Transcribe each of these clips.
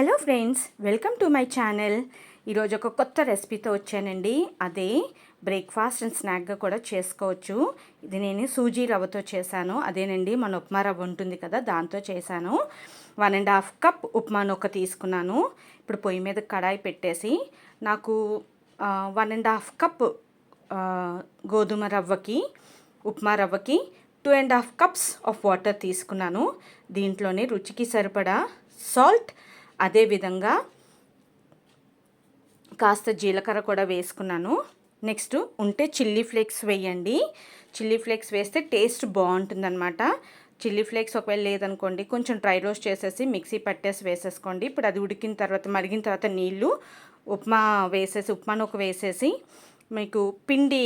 Hello friends welcome to my channel. ఈరోజు ఒక కొత్త రెసిపీతో వచ్చానండి. అదే బ్రేక్ఫాస్ట్ అండ్ స్నాక్గా కూడా చేసుకోవచ్చు. ఇది నేను సూజీ రవ్వతో చేశాను. అదేనండి మన ఉప్మా రవ్వ ఉంటుంది కదా దాంతో చేశాను. One and half cup upma నొక్క తీసుకున్నాను. ఇప్పుడు పొయ్యి మీద కడాయి పెట్టేసి నాకు వన్ అండ్ హాఫ్ కప్ గోధుమ రవ్వకి upma రవ్వకి two and half cups of water తీసుకున్నాను. దీంట్లోనే రుచికి సరిపడా సాల్ట్ అదేవిధంగా కాస్త జీలకర్ర కూడా వేసుకున్నాను. నెక్స్ట్ ఉంటే చిల్లీ ఫ్లేక్స్ వేయండి. చిల్లీ ఫ్లేక్స్ వేస్తే టేస్ట్ బాగుంటుందన్నమాట. చిల్లీ ఫ్లేక్స్ ఒకవేళ లేదనుకోండి కొంచెం డ్రై రోస్ట్ చేసేసి మిక్సీ పట్టేసి వేసేసుకోండి. ఇప్పుడు అది ఉడికిన తర్వాత మరిగిన తర్వాత నీళ్ళు ఉప్మా వేసేసి ఉప్మాను ఒక వేసేసి మీకు పిండి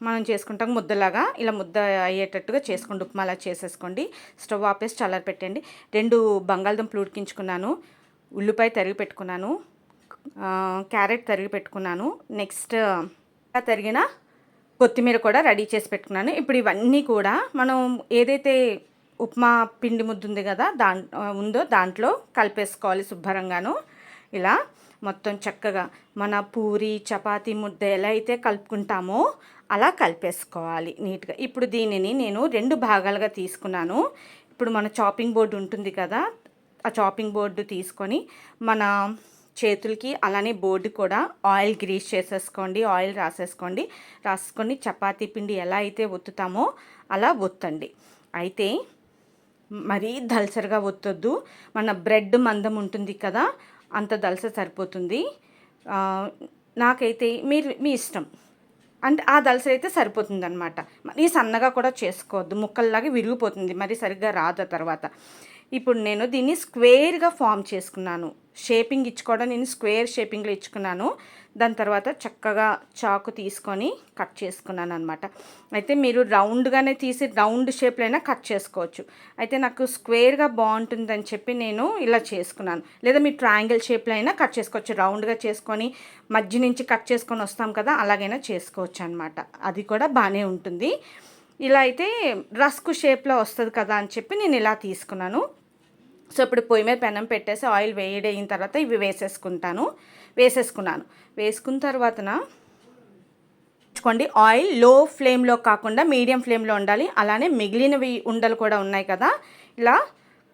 మనం చేసుకుంటాం ముద్దలాగా ఇలా ముద్ద అయ్యేటట్టుగా చేసుకోండి. ఉప్మా అలా చేసేసుకోండి. స్టవ్ ఆపేసి చల్లర పెట్టండి రెండు బంగాళదుంపలు ఉడికించుకున్నాను. ఉల్లిపాయ తరిగి పెట్టుకున్నాను క్యారెట్ తరిగి పెట్టుకున్నాను నెక్స్ట్ తరిగిన కొత్తిమీర కూడా రెడీ చేసి పెట్టుకున్నాను. ఇప్పుడు ఇవన్నీ కూడా మనం ఏదైతే ఉప్మా పిండి ముద్దు ఉంది కదా దా ఉందో దాంట్లో కలిపేసుకోవాలి శుభ్రంగాను. ఇలా మొత్తం చక్కగా మన పూరి చపాతీ ముద్ద ఎలా అయితే కలుపుకుంటామో అలా కలిపేసుకోవాలి నీట్గా. ఇప్పుడు దీనిని నేను రెండు భాగాలుగా తీసుకున్నాను. ఇప్పుడు మన చాపింగ్ బోర్డు ఉంటుంది కదా ఆ చాపింగ్ బోర్డు తీసుకొని మన చేతులకి అలానే బోర్డు కూడా ఆయిల్ గ్రీస్ చేసేసుకోండి ఆయిల్ రాసేసుకోండి. రాసుకొని చపాతీ పిండి ఎలా అయితే ఒత్తుతామో అలా ఒత్తండి. అయితే మరీ దల్సరిగా ఒత్తొద్దు. మన బ్రెడ్ మందం ఉంటుంది కదా అంత దలస సరిపోతుంది. నాకైతే మీరు మీ ఇష్టం. అంటే ఆ దలసరి అయితే సరిపోతుంది అనమాట మరీ సన్నగా కూడా చేసుకోవద్దు. ముక్కల్లాగా విరిగిపోతుంది. మరి సరిగ్గా రాదు తర్వాత. ఇప్పుడు నేను దీన్ని స్క్వేర్గా ఫామ్ చేసుకున్నాను. షేపింగ్ ఇచ్చుకోవడం నేను స్క్వేర్ షేపింగ్లో ఇచ్చుకున్నాను. దాని తర్వాత చక్కగా చాకు తీసుకొని కట్ చేసుకున్నాను అనమాట అయితే మీరు రౌండ్గానే తీసి రౌండ్ షేప్లో అయినా కట్ చేసుకోవచ్చు. అయితే నాకు స్క్వేర్గా బాగుంటుందని చెప్పి నేను ఇలా చేసుకున్నాను. లేదా మీరు ట్రయాంగిల్ షేప్లో అయినా కట్ చేసుకోవచ్చు. రౌండ్గా చేసుకొని మధ్య నుంచి కట్ చేసుకొని వస్తాం కదా అలాగైనా చేసుకోవచ్చు అనమాట అది కూడా బాగానే ఉంటుంది. ఇలా అయితే రస్కు షేప్లో వస్తుంది కదా అని చెప్పి నేను ఇలా తీసుకున్నాను. సో ఇప్పుడు పొయ్యి మీద పెనం పెట్టేసి ఆయిల్ వేయడైన తర్వాత ఇవి వేసేసుకుంటాను. వేసేసుకున్నాను. వేసుకున్న తర్వాతన ఉంచుకోండి ఆయిల్లో ఫ్లేమ్లో కాకుండా మీడియం ఫ్లేమ్లో ఉండాలి. అలానే మిగిలినవి ఉండలు కూడా ఉన్నాయి కదా ఇలా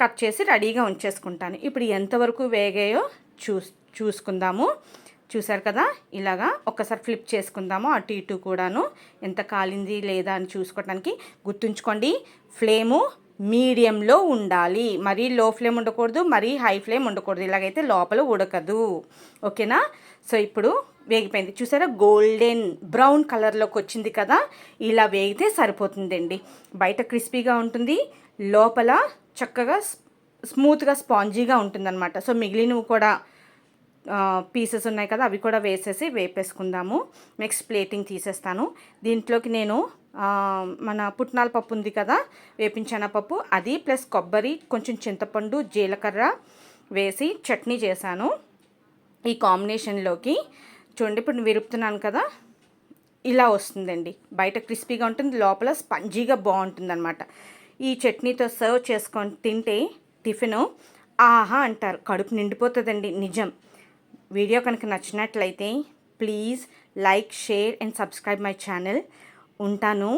కట్ చేసి రెడీగా ఉంచేసుకుంటాను. ఇప్పుడు ఎంతవరకు వేగాయో చూ చూసుకుందాము. చూసారు కదా? ఇలాగా ఒక్కసారి ఫ్లిప్ చేసుకుందాము. అటు ఇటు కూడాను ఎంత కాలింది లేదా అని చూసుకోవడానికి గుర్తుంచుకోండి. ఫ్లేము మీడియంలో ఉండాలి. మరీ లో ఫ్లేమ్ ఉండకూడదు మరీ హై ఫ్లేమ్ ఉండకూడదు. ఇలాగైతే లోపల ఉడకదు. ఓకేనా? సో ఇప్పుడు వేగిపోయింది. చూసారా? గోల్డెన్ బ్రౌన్ కలర్లోకి వచ్చింది కదా? ఇలా వేగితే సరిపోతుందండి. బయట క్రిస్పీగా ఉంటుంది. లోపల చక్కగా స్మూత్గా స్పాంజీగా ఉంటుందన్నమాట. సో మిగిలినవి కూడా పీసెస్ ఉన్నాయి కదా అవి కూడా వేసేసి వేపేసుకుందాము. నెక్స్ట్ ప్లేటింగ్ తీసేస్తాను. దీంట్లోకి నేను మన పుట్నాల పప్పు ఉంది కదా వేపించిన పప్పు అది ప్లస్ కొబ్బరి కొంచెం చింతపండు జీలకర్ర వేసి చట్నీ చేశాను. ఈ కాంబినేషన్లోకి చూడండి ఇప్పుడు విరుపుతున్నాను కదా ఇలా వస్తుందండి. బయట క్రిస్పీగా ఉంటుంది లోపల స్పంజీగా బాగుంటుంది అనమాట ఈ చట్నీతో సర్వ్ చేసుకొని తింటే టిఫిన్ ఆహా అంటారు. కడుపు నిండిపోతుందండి నిజం. వీడియో కనుక నచ్చినట్లయితే please like share and subscribe my channel. ఉంటాను.